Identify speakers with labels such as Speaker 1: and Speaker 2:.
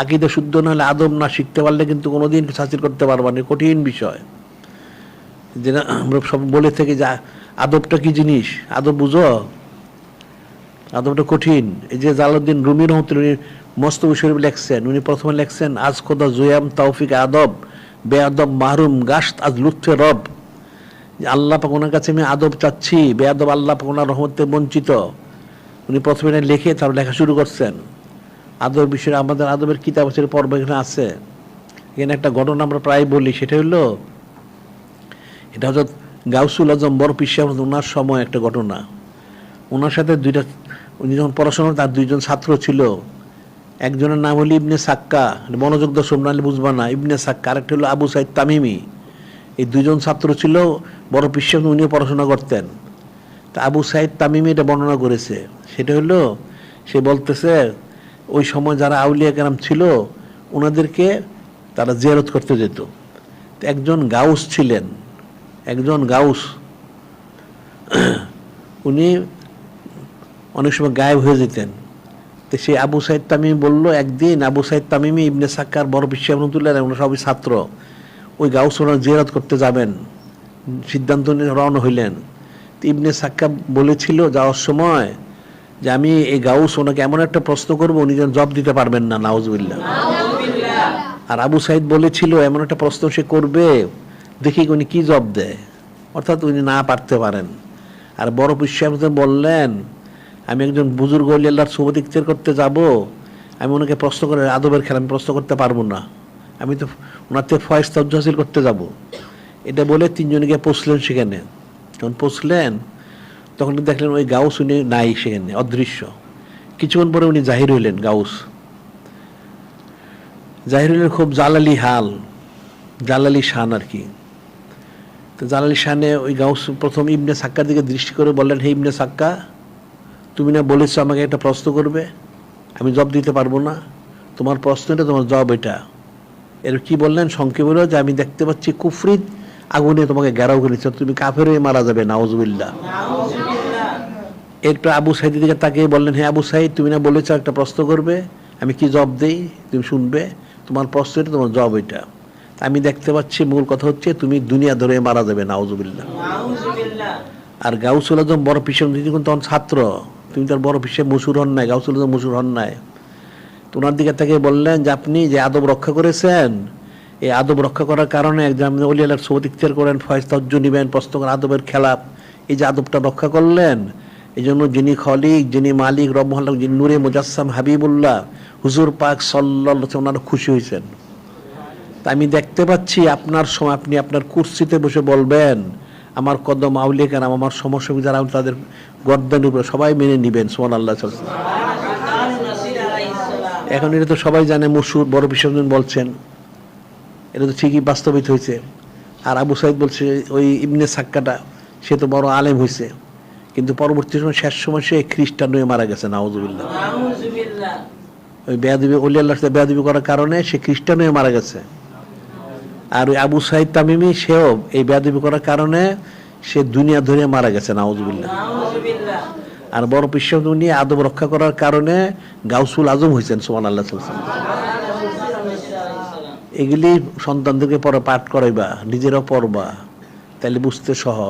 Speaker 1: আকিদা শুদ্ধ না হলে আদব না শিখতে পারলে কিন্তু কোনোদিন হাসিল করতে পারবা না, কঠিন বিষয়। যেটা আমরা সব বলে থেকে যে আদবটা কি জিনিস? আদব বুঝো? আদবটা কঠিন। এই যে জালাউদ্দিন রুমি রহমতুল উনি মস্তবু শরীফ লেখছেন। উনি প্রথমে লেখছেন, আজ খোদা জুয়াম তৌফিক আদব বে আদব মাহরুম গাস্ত আজ লুৎফে রব। যে আল্লাহ পাক ওনার কাছে আমি আদব চাচ্ছি বে আদব আল্লাহ পাক ওনার রহমতে বঞ্চিত। উনি প্রথমে লিখে তারপর লেখা শুরু করছেন। আদব বিষয়ে আমাদের আদবের কিতাব আছে পর্ব এখানে আছে। এখানে একটা ঘটনা আমরা প্রায় বলি, সেটা হলো, এটা হচ্ছে গাউসুল আজম বড় পিসা ওনার সময় একটা ঘটনা। ওনার সাথে দুইটা, উনি যখন পড়াশোনা, তার দুইজন ছাত্র ছিল। একজনের নাম হলো ইবনে সাক্কা মনোযোগ দর্শক নাহলে বুঝবা না, ইবনে সাক্কা। আরেকটা হলো আবু সাইদ তামিমি। এই দুজন ছাত্র ছিল বড় পিসা উনিও পড়াশোনা করতেন। তা আবু সাইদ তামিমি এটা বর্ণনা করেছে। সেটা হলো, সে বলতেছে ওই সময় যারা আউলিয়া কেরাম ছিল ওনাদেরকে তারা জিয়ারত করতে যেত। একজন গাউস ছিলেন, একজন গাউস। উনি অনেক সময় গায়েব হয়ে যেতেন। তো সেই আবু সাইদ তামিমি বলল, একদিন আবু সাইদ তামিমি, ইবনে সাক্কার, বড় বিশ্ব রহমতুল্লাহ ওনার সবই ছাত্র। ওই গাউস ওনার জিয়ারত করতে যাবেন। সিদ্ধান্ত নিয়ে রওনা হইলেন। তো ইবনে সাক্কা বলেছিল, যাওয়ার সময় যে আমি এই গাউস ওনাকে এমন একটা প্রশ্ন করব উনি যেন জব দিতে পারবেন না নাউজুবিল্লাহ। আর আবু সাইদ বলেছিল এমন একটা প্রশ্ন সে করবে দেখি উনি কি জব দেয়। অর্থাৎ উনি না পারতে পারেন। আর বড় বিশ্বাস বললেন আমি একজন বুজুর্গ অলি আল্লাহর শুভ ইখতিয়ার করতে যাব আমি ওনাকে প্রশ্ন করে আদবের খেলা আমি প্রশ্ন করতে পারব না। আমি তো ওনার থেকে ফয়েজ তজ্জ হাসিল করতে যাব। এটা বলে তিনজনকে পৌঁছলেন সেখানে। যখন পৌঁছলেন তখন দেখলেন ওই গাউস উনি নাই সেখানে, অদৃশ্য। কিছুক্ষণ পরে উনি জাহির হইলেন, গাউস। জাহির হইলেন খুব জালালি হাল, জালালি শান আর কি। তো জালালি শানে ওই গাউস প্রথম ইবনে সাক্কার দিকে দৃষ্টি করে বললেন, হে ইবনে সাক্কা, তুমি না বলেছ আমাকে একটা প্রশ্ন করবে? আমি জব দিতে পারব না। তোমার প্রশ্নটা, তোমার জব এটা। এর কি বললেন? সংক্ষেপ যে, আমি দেখতে পাচ্ছি কুফরিদ আগুনে তোমাকে ঘেরাও করেছে, তুমি কাফের হয়ে মারা যাবে, নাউজুবিল্লাহ। একটু আবু সাইদের দিকে তাকে বললেন হ্যাঁ আবু সাইদ তুমি না বলেছ একটা প্রশ্ন করবে? আমি কি জব দেই? তুমি শুনবে? তোমার প্রশ্ন এটা তোমার জব এটা। আমি দেখতে পাচ্ছি মূল কথা হচ্ছে তুমি দুনিয়া ধরে মারা যাবে নাউজুবিল্লাহ। আর গাউসুল আজম বড় পিসের তিনি কিন্তু তখন ছাত্র। তুমি তার বড় পিসে মুসুর হন নাই গাউসুল আজম মুসুর হন নাই। তো ওনার দিকে তাকে বললেন যে আপনি যে আদব রক্ষা করেছেন এই আদব রক্ষা করার কারণে একজন অলি আল্লাহর সবত ইখতিয়ার করেন ফয়েজ তজ্জ নিবেন প্রশ্ন করেন আদবের খেলাপ এই যে আদবটা রক্ষা করলেন এই জন্য যিনি খলিক, যিনি মালিক রবমহল্লা যিনি নূরে মুজাসসাম হাবিবুল্লাহ, হুজুর পাক সাল্লাহ ওনারা খুশি হয়েছেন। তা আমি দেখতে পাচ্ছি আপনার সময় আপনি আপনার কুর্সিতে বসে বলবেন, আমার কদম আউলিয়া কেন আমার সমস্যা যারা তাদের গর্দানের উপরে সবাই মেনে নিবেন সোমান আল্লাহ এখন এটা তো সবাই জানে মসুর বড় বিশ্বজন বলছেন। এটা তো ঠিকই বাস্তবিত হয়েছে। আর আবু সাইদ বলছে, ওই ইবনে সাক্কাটা, সে তো বড় আলেম হয়েছে। কিন্তু পরবর্তী সময় শেষ সময় সে খ্রিস্টান হয়ে মারা গেছে নাউজুবিল্লাহ। ওই বেয়াদিবি অলি আল্লাহর সাথে বেয়াদিবি করার কারণে সে খ্রিস্টান হয়ে মারা গেছে। আর ওই আবু সাইদ তামিমি সেও এই বেয়াদিবি করার কারণে সে দুনিয়া ধরে মারা গেছে নাউজুবিল্লাহ। আর বড় বিশ্ব উনি আদব রক্ষা করার কারণে গাউসুল আজম হয়েছেন সোমান আল্লাহ এগুলি সন্তানদেরকে পরে পাঠ করাইবা নিজেরাও পড়বা তাহলে বুঝতে সহজ।